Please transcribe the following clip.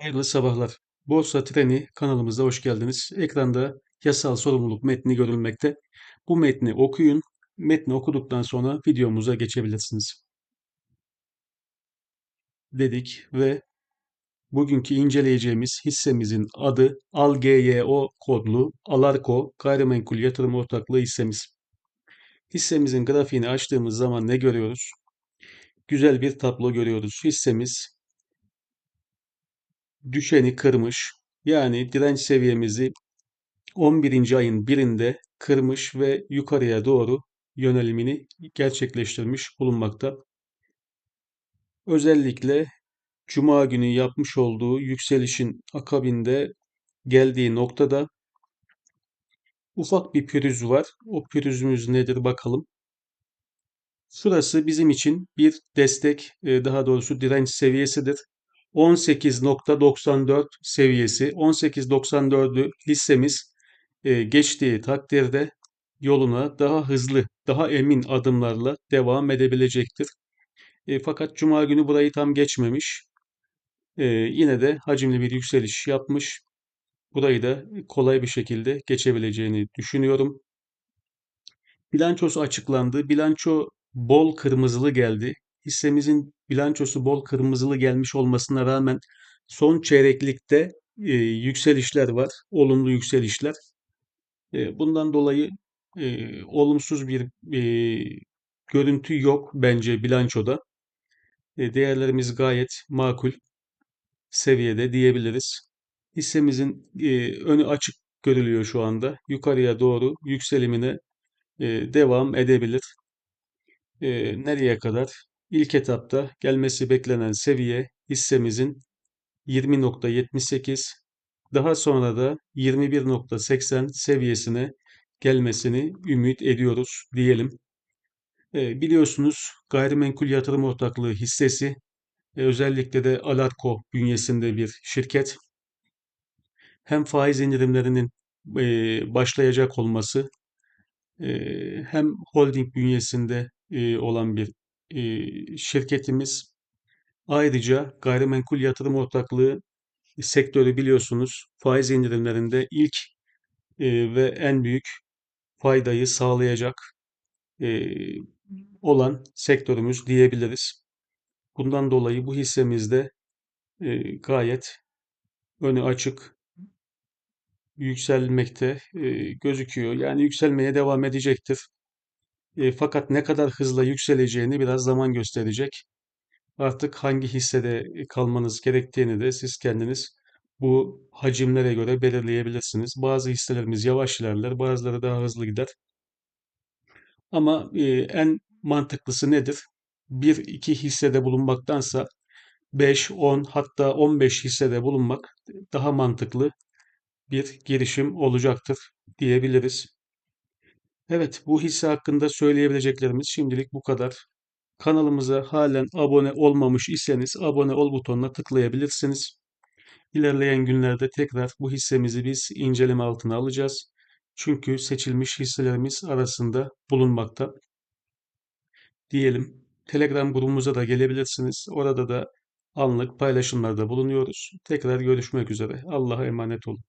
Hayırlı sabahlar. Borsa Treni kanalımıza hoş geldiniz. Ekranda yasal sorumluluk metni görülmekte. Bu metni okuyun. Metni okuduktan sonra videomuza geçebilirsiniz. Dedik ve bugünkü inceleyeceğimiz hissemizin adı ALGYO kodlu Alarko Gayrimenkul Yatırım Ortaklığı hissemiz. Hissemizin grafiğini açtığımız zaman ne görüyoruz? Güzel bir tablo görüyoruz. Hissemiz düşeni kırmış. Yani direnç seviyemizi 11. ayın birinde kırmış ve yukarıya doğru yönelimini gerçekleştirmiş bulunmakta. Özellikle Cuma günü yapmış olduğu yükselişin akabinde geldiği noktada ufak bir pürüz var. O pürüzümüz nedir bakalım. Şurası bizim için bir destek, e, daha doğrusu direnç seviyesidir. 18.94 seviyesi. 18.94'ü hissemiz e, geçtiği takdirde yoluna daha hızlı, daha emin adımlarla devam edebilecektir. E, fakat Cuma günü burayı tam geçmemiş. E, yine de hacimli bir yükseliş yapmış. Burayı da kolay bir şekilde geçebileceğini düşünüyorum. Bilançosu açıklandı. Bilanço bol kırmızılı geldi. Hissemizin bilançosu bol kırmızılı gelmiş olmasına rağmen son çeyreklikte e, yükselişler var. Olumlu yükselişler. E, bundan dolayı e, olumsuz bir e, görüntü yok bence bilançoda. E, değerlerimiz gayet makul seviyede diyebiliriz. Hissemizin e, önü açık görülüyor şu anda. Yukarıya doğru yükselimine e, devam edebilir. E, nereye kadar? İlk etapta gelmesi beklenen seviye hissemizin 20.78 daha sonra da 21.80 seviyesine gelmesini ümit ediyoruz diyelim. E, biliyorsunuz gayrimenkul yatırım ortaklığı hissesi e, özellikle de Alarko bünyesinde bir şirket. Hem faiz indirimlerinin e, başlayacak olması e, hem holding bünyesinde e, olan bir şirketimiz. Ayrıca gayrimenkul yatırım ortaklığı sektörü biliyorsunuz faiz indirimlerinde ilk ve en büyük faydayı sağlayacak olan sektörümüz diyebiliriz. Bundan dolayı bu hissemizde gayet önü açık yükselmekte gözüküyor. Yani yükselmeye devam edecektir. E, fakat ne kadar hızla yükseleceğini biraz zaman gösterecek. Artık hangi hissede kalmanız gerektiğini de siz kendiniz bu hacimlere göre belirleyebilirsiniz. Bazı hisselerimiz yavaş ilerler, bazıları daha hızlı gider. Ama e, en mantıklısı nedir? Bir iki hissede bulunmaktansa 5, 10 hatta 15 hissede bulunmak daha mantıklı bir girişim olacaktır diyebiliriz. Evet, bu hisse hakkında söyleyebileceklerimiz şimdilik bu kadar. Kanalımıza halen abone olmamış iseniz abone ol butonuna tıklayabilirsiniz. İlerleyen günlerde tekrar bu hissemizi biz inceleme altına alacağız. Çünkü seçilmiş hisselerimiz arasında bulunmakta. Diyelim Telegram grubumuza da gelebilirsiniz. Orada da anlık paylaşımlarda bulunuyoruz. Tekrar görüşmek üzere. Allah'a emanet olun.